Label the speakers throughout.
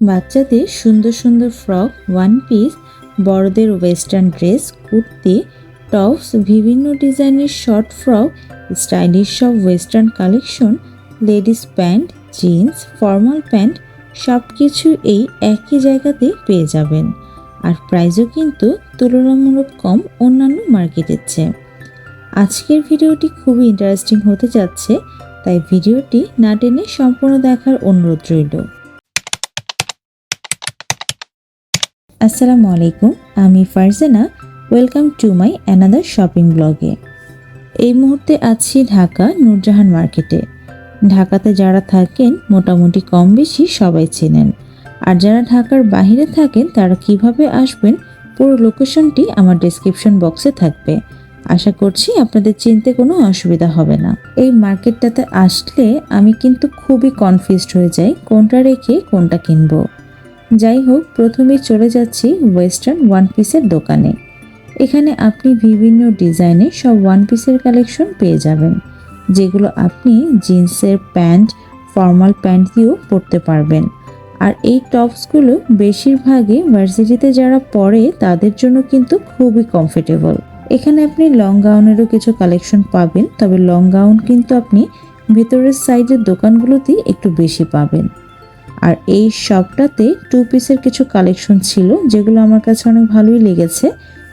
Speaker 1: বাচ্চাদের সুন্দর সুন্দর ফ্রক ওয়ান পিস বড়দের ওয়েস্টার্ন ড্রেস কুর্তি টপস বিভিন্ন ডিজাইনের শর্ট ফ্রক স্টাইলিশ সব western collection ladies pant jeans formal pant সব কিছু এই একই জায়গাতে পেয়ে যাবেন। আর প্রাইসও কিন্তু তুলনামূলক কম অন্যান্য মার্কেটের চেয়ে। আজকের ভিডিওটি খুবই ইন্টারেস্টিং হতে যাচ্ছে, তাই ভিডিওটি না টেনে সম্পূর্ণ দেখার অনুরোধ রইল। আসসালামু আলাইকুম, আমি Farzana. Welcome to my another shopping ব্লগে এই মুহূর্তে আছি ঢাকা নূরজাহান মার্কেটে। ঢাকাতে যারা থাকেন, মোটামুটি কম বেশি সবাই চেনেন। আর যারা ঢাকার বাইরে থাকেন, তারা কীভাবে আসবেন, পুরো লোকেশনটি আমার ডেসক্রিপশন বক্সে থাকবে। আশা করছি আপনাদের চিনতে কোনো অসুবিধা হবে না। এই মার্কেটটাতে আসলে আমি কিন্তু খুবই কনফিউজড হয়ে যাই, কোনটা রেখে কোনটা কিনবো। যাই হোক প্রথমে চলে যাচ্ছি ওয়েস্টার্ন ওয়ান পিসের দোকানে। এখানে আপনি বিভিন্ন ডিজাইনে সব ওয়ান পিসের কালেকশন পেয়ে যাবেন, যেগুলো আপনি জিন্সের প্যান্ট ফর্মাল প্যান্ট দিয়েও পরতে পারবেন। আর এই টপসগুলো বেশিরভাগই ভার্সিটিতে যারা পরে, তাদের জন্য কিন্তু খুবই কমফোর্টেবল এখানে আপনি লং গাউনেরও কিছু কালেকশন পাবেন, তবে লং গাউন কিন্তু আপনি ভেতরের সাইডের দোকানগুলোতেই একটু বেশি পাবেন। আর এই শপটাতে টু পিসের কিছু কালেকশন ছিল, যেগুলো আমার কাছে অনেক ভালোই লেগেছে।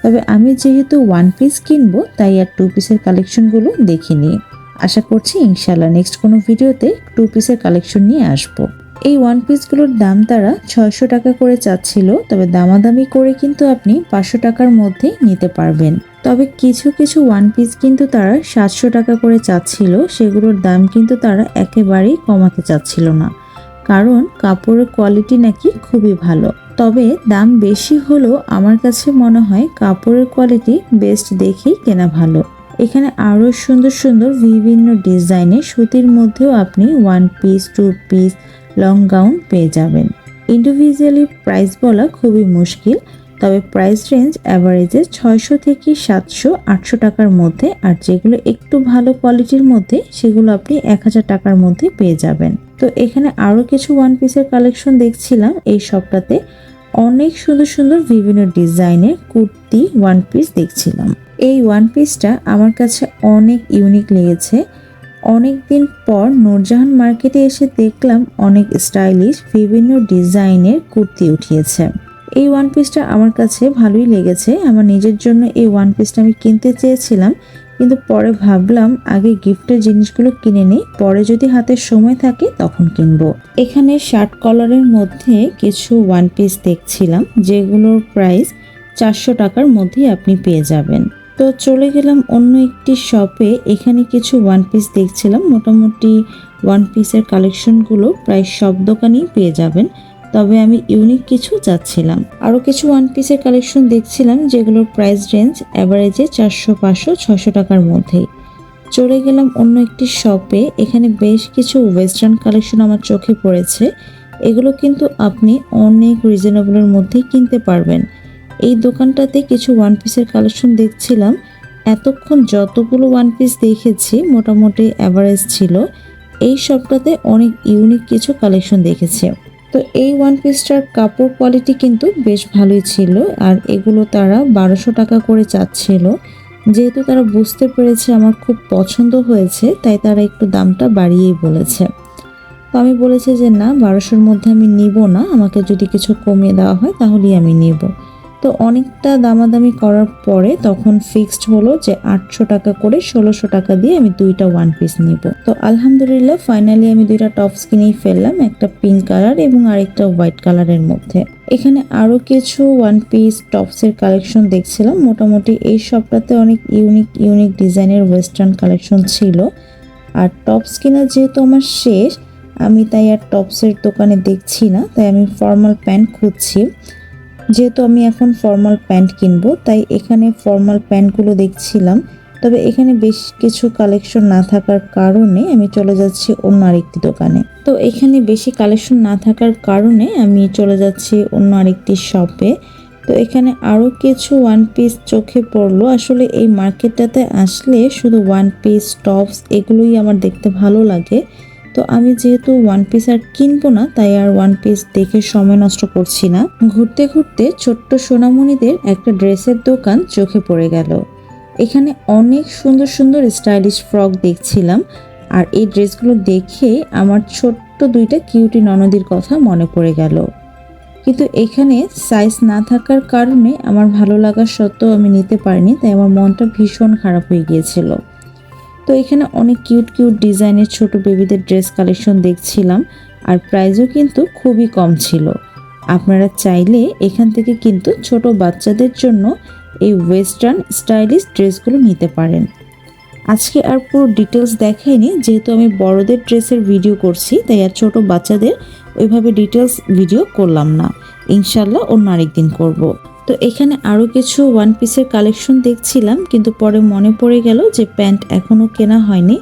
Speaker 1: তবে আমি যেহেতু ওয়ান পিস কিনবো, তাই আর টু পিসের কালেকশনগুলো দেখিনি। আশা করছি ইনশাল্লাহ নেক্সট কোনো ভিডিওতে টু পিসের কালেকশন নিয়ে আসব। এই ওয়ান পিসগুলোর দাম তারা ছয়শো টাকা করে চাচ্ছিল, তবে দামাদামি করে কিন্তু আপনি পাঁচশো টাকার মধ্যে নিতে পারবেন। তবে কিছু কিছু ওয়ান পিস কিন্তু তারা সাতশো টাকা করে চাচ্ছিল, সেগুলোর দাম কিন্তু তারা একেবারেই কমাতে চাচ্ছিল না। কারণ কাপড়ের কোয়ালিটি নাকি খুবই ভালো। তবে দাম বেশি হলেও আমার কাছে মনে হয় কাপড়ের কোয়ালিটি বেস্ট দেখেই কেনা ভালো। এখানে আরও সুন্দর সুন্দর বিভিন্ন ডিজাইনে সুতির মধ্যেও আপনি one piece two piece long gown পেয়ে যাবেন। ইন্ডিভিজুয়ালি প্রাইস বলা খুবই মুশকিল। তবে প্রাইস রেঞ্জ অ্যাভারেজে ছয়শো থেকে সাতশো, আটশো টাকার মধ্যে আর যেগুলো একটু ভালো কোয়ালিটির মধ্যে সেগুলো আপনি এক হাজার টাকার মধ্যে পেয়ে যাবেন। তো এখানে আরও কিছু ওয়ান পিসের কালেকশন দেখছিলাম। এই শপটাতে অনেক সুন্দর সুন্দর বিভিন্ন ডিজাইনের কুর্তি ওয়ান পিস দেখছিলাম। এই ওয়ান পিসটা আমার কাছে অনেক ইউনিক লেগেছে। অনেক দিন পর নূরজাহান মার্কেটে এসে দেখলাম অনেক স্টাইলিশ বিভিন্ন ডিজাইনের কুর্তি উঠিয়েছে। এই ওয়ান পিসটা আমার কাছে ভালোই লেগেছে। আমার নিজের জন্য এই ওয়ান পিসটা আমি কিনতে চেয়েছিলাম, কিন্তু পরে ভাবলাম আগে গিফটের জিনিসগুলো কিনে নিই, পরে যদি হাতে সময় থাকে তখন কিনবো। এখানে শার্ট কলারের মধ্যে কিছু ওয়ান পিস দেখছিলাম, যেগুলোর প্রাইস চারশো টাকার মধ্যেই আপনি পেয়ে যাবেন। তো চলে গেলাম অন্য একটি শপে এখানে কিছু ওয়ান পিস দেখছিলাম। মোটামুটি ওয়ান পিসের কালেকশনগুলো প্রায় সব দোকানেই পেয়ে যাবেন। তবে আমি ইউনিক কিছু চাচ্ছিলাম। আরও কিছু ওয়ান পিসের কালেকশন দেখছিলাম, যেগুলোর প্রাইস রেঞ্জ অ্যাভারেজে চারশো, পাঁচশো ছশো টাকার মধ্যেই। চলে গেলাম অন্য একটি শপে এখানে বেশ কিছু ওয়েস্টার্ন কালেকশন আমার চোখে পড়েছে। এগুলো কিন্তু আপনি অনেক রিজনেবলের মধ্যেই কিনতে পারবেন। এই দোকানটাতে কিছু ওয়ান পিসের কালেকশন দেখছিলাম। এতক্ষণ যতগুলো ওয়ান পিস দেখেছি, মোটামুটি অ্যাভারেজ ছিল। এই শপটাতে অনেক ইউনিক কিছু কালেকশন দেখেছি। তো এই ওয়ান পিসটার কাপড় কোয়ালিটি কিন্তু বেশ ভালোই ছিল আর এগুলো তারা বারোশো টাকা করে চাচ্ছিল। যেহেতু তারা বুঝতে পেরেছে আমার খুব পছন্দ হয়েছে, তাই তারা একটু দামটা বাড়িয়েই বলেছে। তো আমি বলেছি যে, না, বারোশোর মধ্যে আমি নিব না, আমাকে যদি কিছু কমিয়ে দেওয়া হয় তাহলেই আমি নিব। তো অনেকটা দামাদামি করার পরে তখন ফিক্সড হলো যে আটশো টাকা করে ষোলোশো টাকা দিয়ে আমি দুইটা ওয়ান পিস নিব। তো আলহামদুলিল্লাহ ফাইনালি আমি দুইটা টপস কিনেই ফেললাম, একটা পিঙ্ক কালার এবং আরেকটা হোয়াইট কালারের মধ্যে। এখানে আরও কিছু ওয়ান পিস টপসের কালেকশন দেখছিলাম, মোটামুটি এই শপটাতে অনেক ইউনিক ইউনিক ডিজাইনের ওয়েস্টার্ন কালেকশন ছিল। আর টপস কিনা যেহেতু আমার শেষ, আমি তাই আর টপসের দোকানে দেখছি না, তাই আমি ফর্মাল প্যান্ট খুঁজছি। যেহেতু আমি এখন ফর্মাল প্যান্ট কিনবো, তাই এখানে ফর্মাল প্যান্টগুলো দেখছিলাম। তবে এখানে বেশ কিছু কালেকশন না থাকার কারণে আমি চলে যাচ্ছি অন্য আরেকটি দোকানে। তো এখানে বেশি কালেকশন না থাকার কারণে আমি চলে যাচ্ছি অন্য আরেকটি শপে তো এখানে আরও কিছু ওয়ান পিস চোখে পড়ল। আসলে এই মার্কেটটাতে আসলে শুধু ওয়ান পিস টপস এগুলোই আমার দেখতে ভালো লাগে। তো আমি যেহেতু ওয়ান পিস আর কিনবো না, তাই আর ওয়ান পিস দেখে সময় নষ্ট করছি না। ঘুরতে ঘুরতে ছোট্ট সোনামণিদের একটা ড্রেসের দোকান চোখে পড়ে গেল। এখানে অনেক সুন্দর সুন্দর স্টাইলিশ ফ্রক দেখছিলাম, আর এই ড্রেসগুলো দেখে আমার ছোট্ট দুইটা কিউটি ননদির কথা মনে পড়ে গেল। কিন্তু এখানে সাইজ না থাকার কারণে আমার ভালো লাগা সত্ত্বেও আমি নিতে পারিনি, তাই আমার মনটা ভীষণ খারাপ হয়ে গিয়েছিল। তো এখানে অনেক কিউট কিউট ডিজাইনের ছোট বেবিদের ড্রেস কালেকশন দেখছিলাম, আর প্রাইসও কিন্তু খুবই কম ছিল। আপনারা চাইলে এখান থেকে কিন্তু ছোট বাচ্চাদের জন্য এই ওয়েস্টার্ন স্টাইলিশ ড্রেসগুলো নিতে পারেন। আজকে আর পুরো ডিটেলস দেখাইনি, যেহেতু আমি বড়দের ড্রেসের ভিডিও করছি, তাই আর ছোট বাচ্চাদের ওইভাবে ডিটেলস ভিডিও করলাম না। ইনশাল্লাহ অন্য আরেকদিন করব। তো এখানে আরও কিছু ওয়ান পিসের কালেকশন দেখছিলাম, কিন্তু পরে মনে পড়ে গেল যে প্যান্ট এখনও কেনা হয়নি।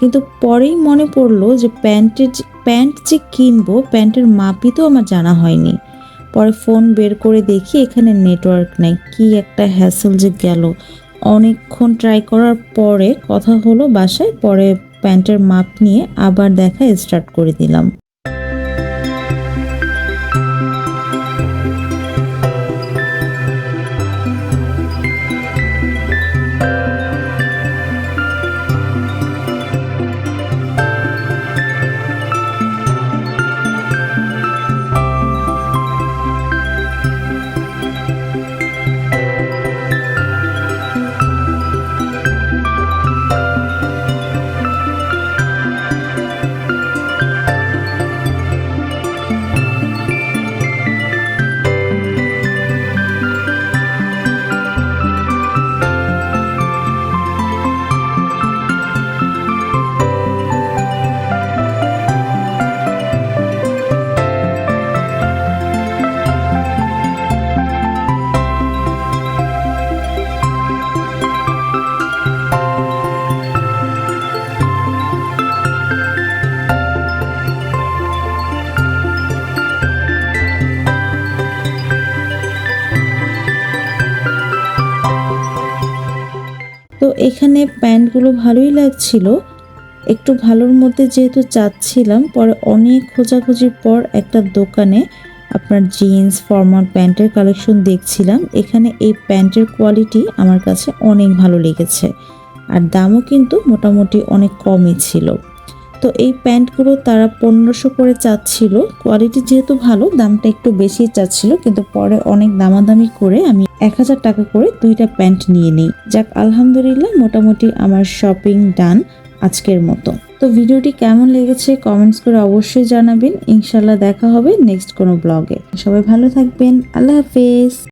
Speaker 1: কিন্তু পরেই মনে পড়ল যে প্যান্টের প্যান্ট যে কিনবো, প্যান্টের মাপই তো আমার জানা হয়নি। পরে ফোন বের করে দেখি এখানে নেটওয়ার্ক নাই, কি একটা হ্যাসেল যে গেল। অনেকক্ষণ ট্রাই করার পরে কথা হলো বাসায়, পরে প্যান্টের মাপ নিয়ে আবার দেখা স্টার্ট করে দিলাম। এখানে প্যান্টগুলো ভালোই লাগছিল। একটু ভালোর মধ্যে যেহেতু চাচ্ছিলাম, পরে অনেক খোঁজাখুঁজির পর একটা দোকানে আপনার জিন্স ফর্মাল প্যান্টের কালেকশন দেখছিলাম। এখানে এই প্যান্টের কোয়ালিটি আমার কাছে অনেক ভালো লেগেছে। আর দামও কিন্তু মোটামুটি অনেক কমই ছিল। তো এই প্যান্টগুলো তারা পনেরোশো করে চাচ্ছিল। কোয়ালিটি যেহেতু ভালো, দামটা একটু বেশি চাচ্ছিল, কিন্তু পরে অনেক দামাদামি করে আমি এক হাজার টাকা করে দুইটা প্যান্ট নিয়ে নিই। যাক, আলহামদুলিল্লাহ, মোটামুটি আমার শপিং ডান আজকের মতো। তো ভিডিওটি কেমন লেগেছে কমেন্টস করে অবশ্যই জানাবেন। ইনশাল্লাহ দেখা হবে নেক্সট কোনো ব্লগে। সবাই ভালো থাকবেন। আল্লাহ হাফেজ।